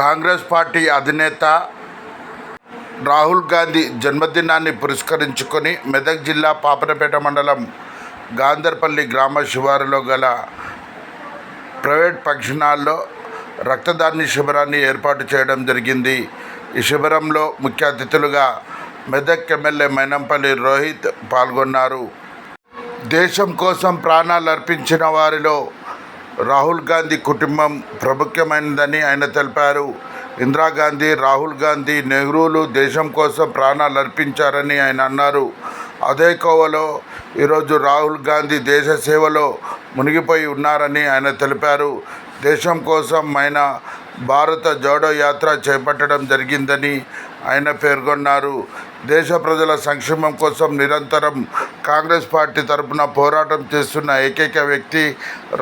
Congress party అధినేత రాహుల్ గాంధీ జన్మదినాన్ని పురస్కరించుకొని మెదక్ జిల్లా పాపనపేట మండలం గాంధర్పల్లి గ్రామ శివారులో గల ప్రైవేట్ పక్షణాల్లో రక్తదాన్ని శిబిరాన్ని ఏర్పాటు చేయడం జరిగింది. ఈ శిబిరంలో ముఖ్య అతిథులుగా మెదక్ ఎమ్మెల్యే మైనంపల్లి రోహిత్ పాల్గొన్నారు. దేశం కోసం ప్రాణాలు అర్పించిన వారిలో రాహుల్ గాంధీ కుటుంబం ప్రముఖమైనదని ఆయన తెలిపారు. ఇందిరాగాంధీ రాహుల్ గాంధీ నెహ్రూలు దేశం కోసం ప్రాణాలు అర్పించారని ఆయన అన్నారు. అదే కోవలో ఈరోజు రాహుల్ గాంధీ దేశ సేవలో మునిగిపోయి ఉన్నారని ఆయన తెలిపారు. దేశం కోసం ఆయన భారత జోడో యాత్ర చేపట్టడం జరిగిందని ఆయన పేర్కొన్నారు. దేశ ప్రజల సంక్షేమం కోసం నిరంతరం కాంగ్రెస్ పార్టీ తరపున పోరాటం చేస్తున్న ఏకైక వ్యక్తి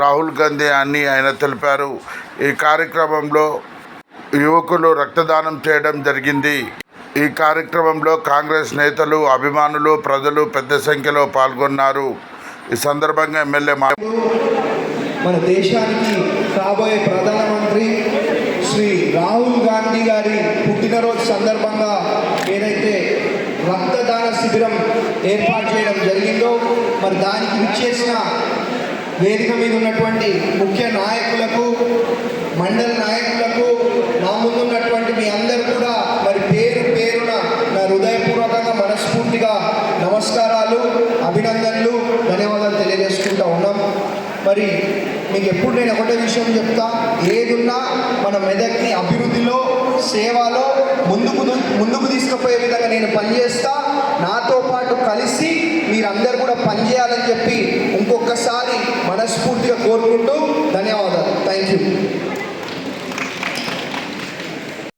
రాహుల్ గాంధీ అని ఆయన తెలిపారు. ఈ కార్యక్రమంలో యువకులు రక్తదానం చేయడం జరిగింది. ఈ కార్యక్రమంలో కాంగ్రెస్ నేతలు అభిమానులు ప్రజలు పెద్ద సంఖ్యలో పాల్గొన్నారు. ఈ సందర్భంగా ఎమ్మెల్యే మా మన దేశానికి రాబోయే ప్రధాన గారి పుట్టినరోజు సందర్భంగా ఏదైతే రక్తదాన శిబిరం ఏర్పాటు చేయడం జరిగిందో మరి దానికి విచ్చేసిన వేదిక మీద ఉన్నటువంటి ముఖ్య నాయకులకు మండల నాయకులకు నా ముందున్నటువంటి మీ అందరు కూడా మరి పేరు పేరున నా హృదయపూర్వకంగా మనస్ఫూర్తిగా నమస్కారాలు అభినందనలు ధన్యవాదాలు తెలియజేసుకుంటా ఉన్నాం. మరి మీకు ఎప్పుడు నేను ఒకటే విషయం చెప్తా ఏదున్నా మన మెదక్ని అభివృద్ధి సేవలో ముందుకు ముందుకు తీసుకుపోయే విధంగా నేను పనిచేస్తా నాతో పాటు కలిసి మీరందరూ కూడా పనిచేయాలని చెప్పి ఇంకొకసారి మనస్ఫూర్తిగా కోరుకుంటూ ధన్యవాదాలు. Thank you.